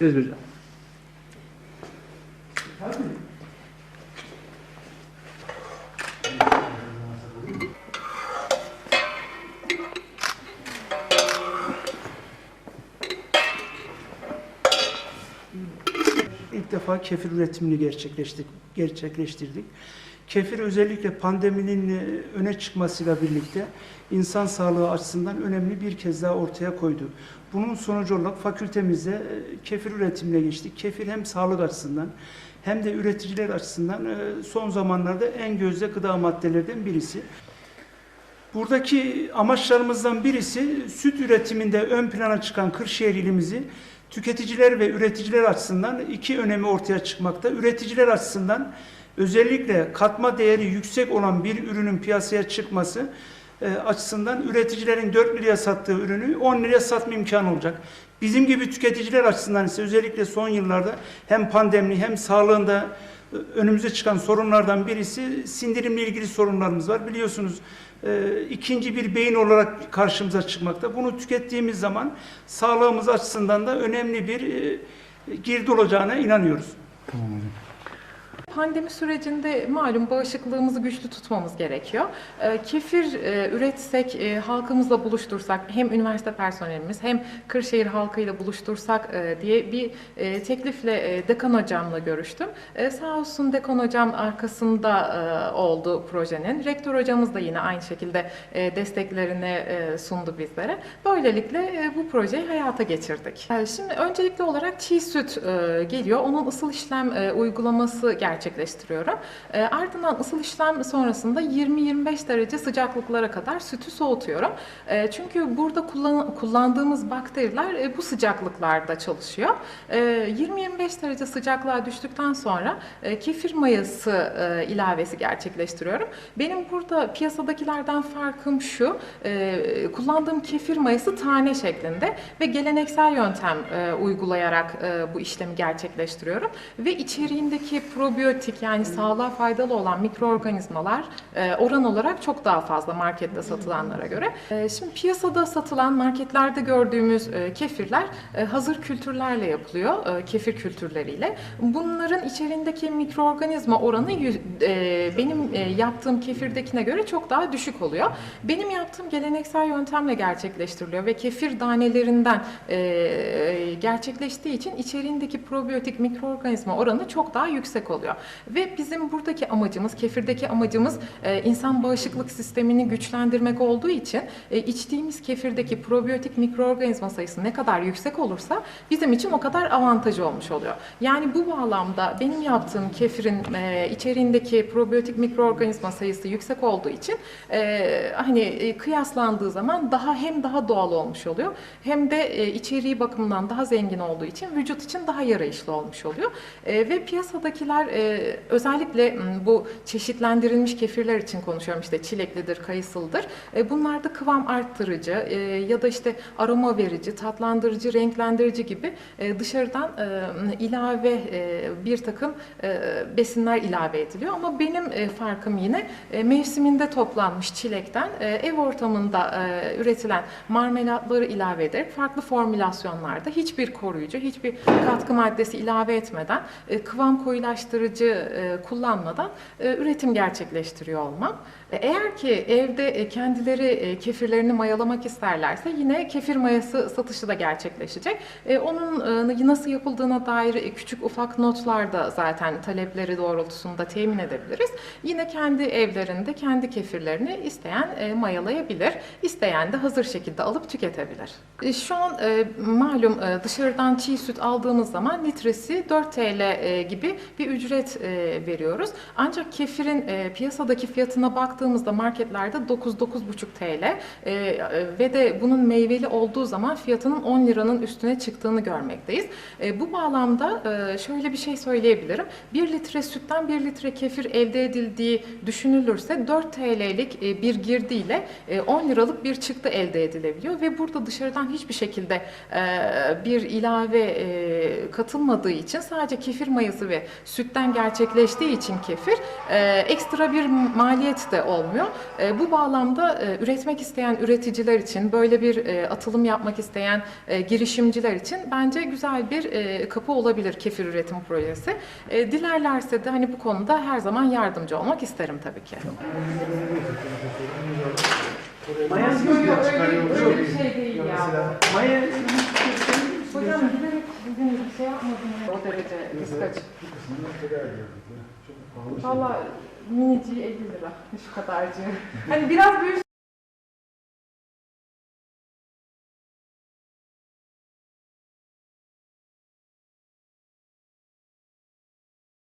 Özür İlk defa kefir üretimini gerçekleştirdik. gerçekleştirdik. Kefir özellikle pandeminin e, öne çıkmasıyla birlikte insan sağlığı açısından önemli bir kez daha ortaya koydu. Bunun sonucu olarak fakültemizde e, kefir üretimine geçtik. Kefir hem sağlık açısından hem de üreticiler açısından e, son zamanlarda en gözde gıda maddelerden birisi. Buradaki amaçlarımızdan birisi süt üretiminde ön plana çıkan Kırşehir ilimizi tüketiciler ve üreticiler açısından iki önemi ortaya çıkmakta. Üreticiler açısından özellikle katma değeri yüksek olan bir ürünün piyasaya çıkması e, açısından üreticilerin 4 liraya sattığı ürünü 10 liraya satma imkanı olacak. Bizim gibi tüketiciler açısından ise özellikle son yıllarda hem pandemi hem sağlığında e, önümüze çıkan sorunlardan birisi sindirimle ilgili sorunlarımız var. Biliyorsunuz e, ikinci bir beyin olarak karşımıza çıkmakta. Bunu tükettiğimiz zaman sağlığımız açısından da önemli bir e, girdi olacağına inanıyoruz. Pandemi sürecinde malum bağışıklığımızı güçlü tutmamız gerekiyor. Ee, Kefir e, üretsek, e, halkımızla buluştursak, hem üniversite personelimiz hem Kırşehir halkıyla buluştursak e, diye bir e, teklifle e, dekan hocamla görüştüm. E, Sağ olsun dekan hocam arkasında e, oldu projenin. Rektör hocamız da yine aynı şekilde e, desteklerini e, sundu bizlere. Böylelikle e, bu projeyi hayata geçirdik. E, Şimdi öncelikli olarak çiğ süt e, geliyor. Onun ısıl işlem e, uygulaması gerçekleştiriyorum. E, ardından ısıl işlem sonrasında 20-25 derece sıcaklıklara kadar sütü soğutuyorum. E, çünkü burada kullan- kullandığımız bakteriler e, bu sıcaklıklarda çalışıyor. E, 20-25 derece sıcaklığa düştükten sonra e, kefir mayası e, ilavesi gerçekleştiriyorum. Benim burada piyasadakilerden farkım şu, e, kullandığım kefir mayası tane şeklinde ve geleneksel yöntem e, uygulayarak e, bu işlemi gerçekleştiriyorum. Ve içeriğindeki probiyotik yani sağlığa faydalı olan mikroorganizmalar e, oran olarak çok daha fazla markette satılanlara göre. E, şimdi piyasada satılan marketlerde gördüğümüz e, kefirler hazır kültürlerle yapılıyor, kefir kültürleriyle. Bunların içeriğindeki mikroorganizma oranı benim yaptığım kefirdekine göre çok daha düşük oluyor. Benim yaptığım geleneksel yöntemle gerçekleştiriliyor ve kefir danelerinden gerçekleştiği için içeriğindeki probiyotik mikroorganizma oranı çok daha yüksek oluyor. Ve bizim buradaki amacımız, kefirdeki amacımız e, insan bağışıklık sistemini güçlendirmek olduğu için e, içtiğimiz kefirdeki probiyotik mikroorganizma sayısı ne kadar yüksek olursa bizim için o kadar avantajı olmuş oluyor. Yani bu bağlamda benim yaptığım kefirin e, içeriğindeki probiyotik mikroorganizma sayısı yüksek olduğu için e, hani e, kıyaslandığı zaman daha hem daha doğal olmuş oluyor hem de e, içeriği bakımından daha zengin olduğu için vücut için daha yarayışlı olmuş oluyor. E, ve piyasadakiler e, özellikle m, bu çeşitlendirilmiş kefirler için konuşuyorum işte çileklidir, kayısılıdır. E, bunlarda kıvam arttırıcı e, ya da işte aroma verici, tatlandırıcı, renklendirici gibi e, dışarıdan e, ilave e, bir takım e, besinler ilave ediliyor. Ama benim e, farkım yine e, mevsiminde toplanmış çilekten e, ev ortamında e, üretilen marmelatları ilave ederek farklı formülasyonlarda hiçbir koruyucu, hiçbir katkı maddesi ilave etmeden, e, kıvam koyulaştırıcı e, kullanmadan e, üretim gerçekleştiriyor olmam. E, Eğer ki evde kendileri kefirlerini mayalamak isterlerse yine kefir mayası satışı da gerçekleşecek. Onun nasıl yapıldığına dair küçük ufak notlar da zaten talepleri doğrultusunda temin edebiliriz. Yine kendi evlerinde kendi kefirlerini isteyen mayalayabilir. İsteyen de hazır şekilde alıp tüketebilir. Şu an malum dışarıdan çiğ süt aldığımız zaman litresi 4 TL gibi bir ücret e, veriyoruz. Ancak kefirin e, piyasadaki fiyatına baktığımızda marketlerde 9-9,5 TL e, e, ve de bunun meyveli olduğu zaman fiyatının 10 liranın üstüne çıktığını görmekteyiz. E, bu bağlamda e, şöyle bir şey söyleyebilirim. 1 litre sütten 1 litre kefir elde edildiği düşünülürse 4 TL'lik e, bir girdiyle e, 10 liralık bir çıktı elde edilebiliyor ve burada dışarıdan hiçbir şekilde e, bir ilave e, katılmadığı için sadece kefir mayası ve sütten gerçekleştiği için kefir e, ekstra bir maliyet de olmuyor. E, bu bağlamda e, üretmek isteyen üreticiler için, böyle bir e, atılım yapmak isteyen e, girişimciler için bence güzel bir e, kapı olabilir kefir üretim projesi. E, dilerlerse de hani bu konuda her zaman yardımcı olmak isterim tabii ki. Maya öyle bir şey değil ya. Maya Hocam giderek bugün şey yapmadım ya. O derece kıskaç. Valla minici 50 lira şu kadarcığı. Hani biraz büyük